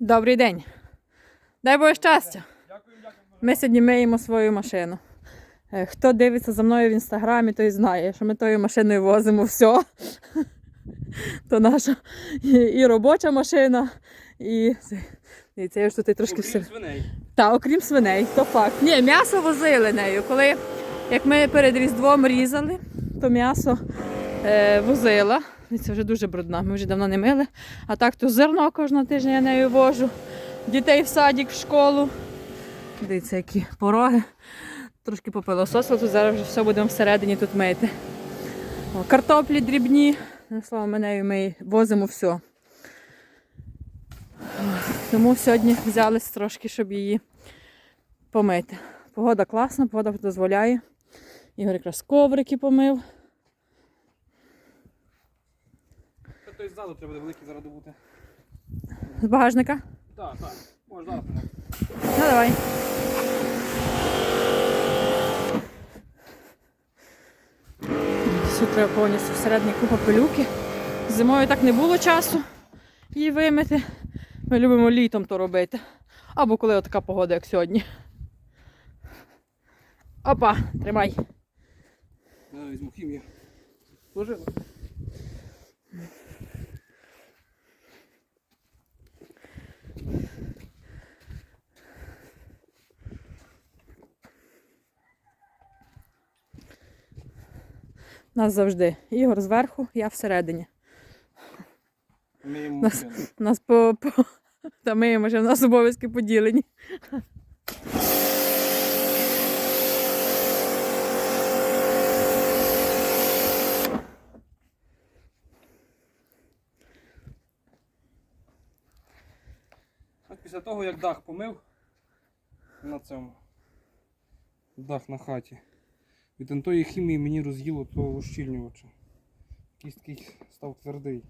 Добрий день. Дай Боже щастя. Ми сьогодні миємо свою машину. Е, Хто дивиться за мною в інстаграмі, той знає, що ми тою машиною возимо все. То наша і, і робоча машина, і, і це я ж тут трошки все. свиней. Та, окрім свиней, то факт. Ні, м'ясо возили нею. Коли як ми перед Різдвом різали, то м'ясо возила. Це вже дуже брудна, ми вже давно не мили. А так то зерно кожного тижня я нею вожу. Дітей в садик, в школу. Дивіться, які пороги. Трошки попилососила, тут зараз вже все будемо всередині тут мити. О, картоплі дрібні. Слово, ми нею ми возимо все. Тому сьогодні взялись трошки, щоб її помити. Погода класна, погода дозволяє. Ігор якраз коврики помив. Той ззаду треба буде великий зараз добути. З багажника. Так, так. Може зараз. Ну давай. Все треба повністю всередині купа пилюки. Зимою так не було часу її вимити. Ми любимо літом то робити. Або коли така погода, як сьогодні. Опа, тримай. Я візьму хімію. Служила. Нас завжди. Ігор зверху, я всередині. Ми йому Нас- нас по, по... Та ми вже в нас обов'язки поділені. От після того, як дах помив на цьому. Дах на хаті. Від тої хімії мені роз'їло того ущільнювача. Якийсь такий став твердий.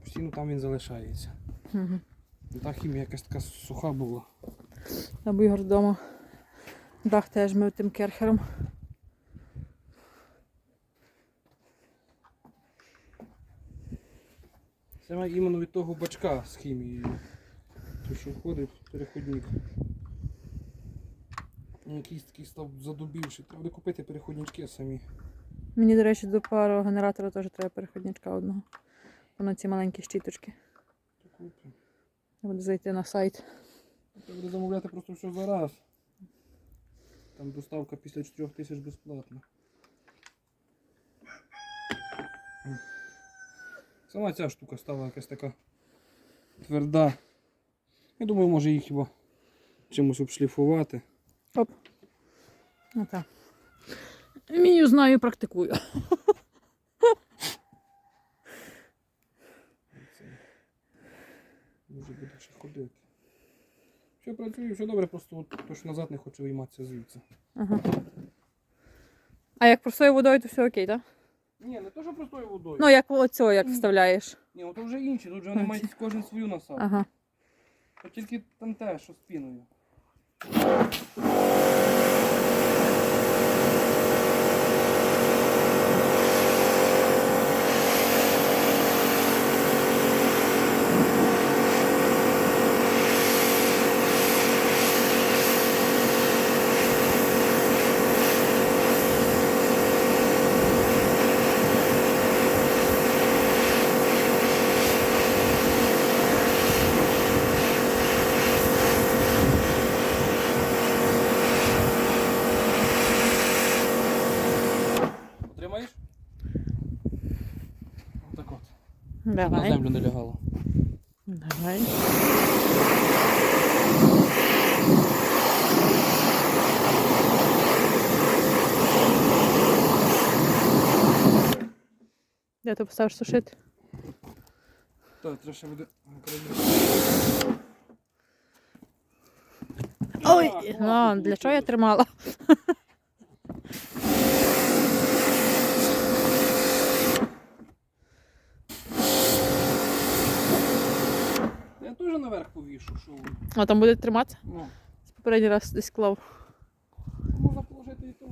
Постійно там він залишається. Угу. Та хімія якась така суха була. Або Ігор вдома. Дах теж мив тим керхером. Саме іменно від того бачка з хімією. Той, що входить переходник. Якийсь такий став задубівший. Треба купити переходнички самі. Мені, до речі, до пару генератора теж треба переходничка одного. Воно ці маленькі щіточки. То. Я буду зайти на сайт. Треба замовляти просто все зараз. Там доставка після 4 тисяч безплатна. Сама ця штука стала якась така тверда. Я думаю, може їх хіба чимось обшліфувати. Оп. Отак. Вмію, знаю, практикую. Може буде ще ходити. Все працює, все добре, просто от, то, що назад не хоче вийматися звідси. Ага. А як простою водою, то все окей, так? Ні, не то, що простою водою. Ну, як оцього, як вставляєш. Ні, от вже інші, тут вже вони мають кожен свою насадку. Ага. От тільки там те, що з На землю не лягало. Давай. Де ти поставиш сушити? Так, треба ще буде. Ой, ну, для чого я тримала? Наверх повішу, що. А там буде триматися? Ну, Попередній раз десь клав. можна положити і тут.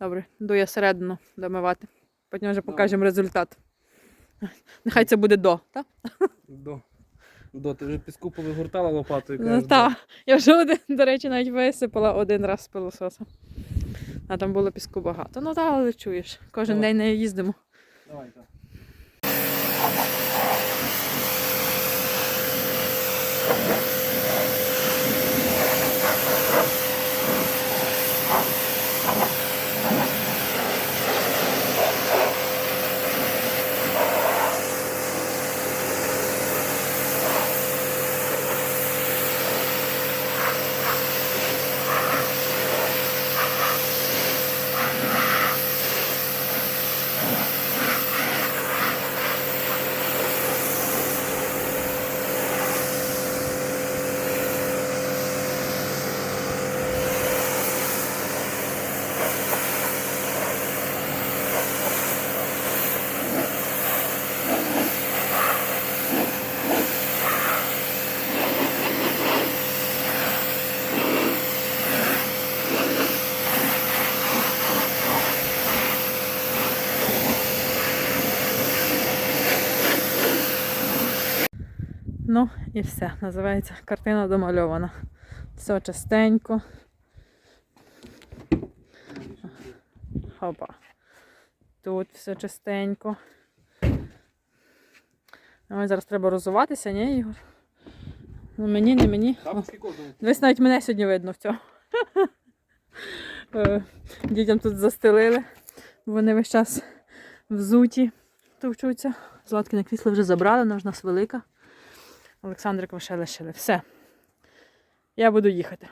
Добре, йду я середину домивати. Потім вже покажемо результат. Нехай це буде до, так? До. До, ти вже піску повигортала лопатою. Ну, кажеш, та. Я вже один, до речі, навіть висипала один раз з пилососа. А там було піску багато. Ну так, але чуєш, кожен Давай. день не їздимо. «Да». Давай, так. Ну і все. Називається картина домальована. Все частенько. Хопа. Тут все частенько. Ой, зараз треба розуватися, ні, Ігор? Ну мені, не мені. Дивись, навіть мене сьогодні видно в цьому. Е, Дітям тут застелили. Вони весь час взуті товчуться. Златкине крісло вже забрали, вона ж нас велика. Олександрик ще лишили. Все. Я буду їхати.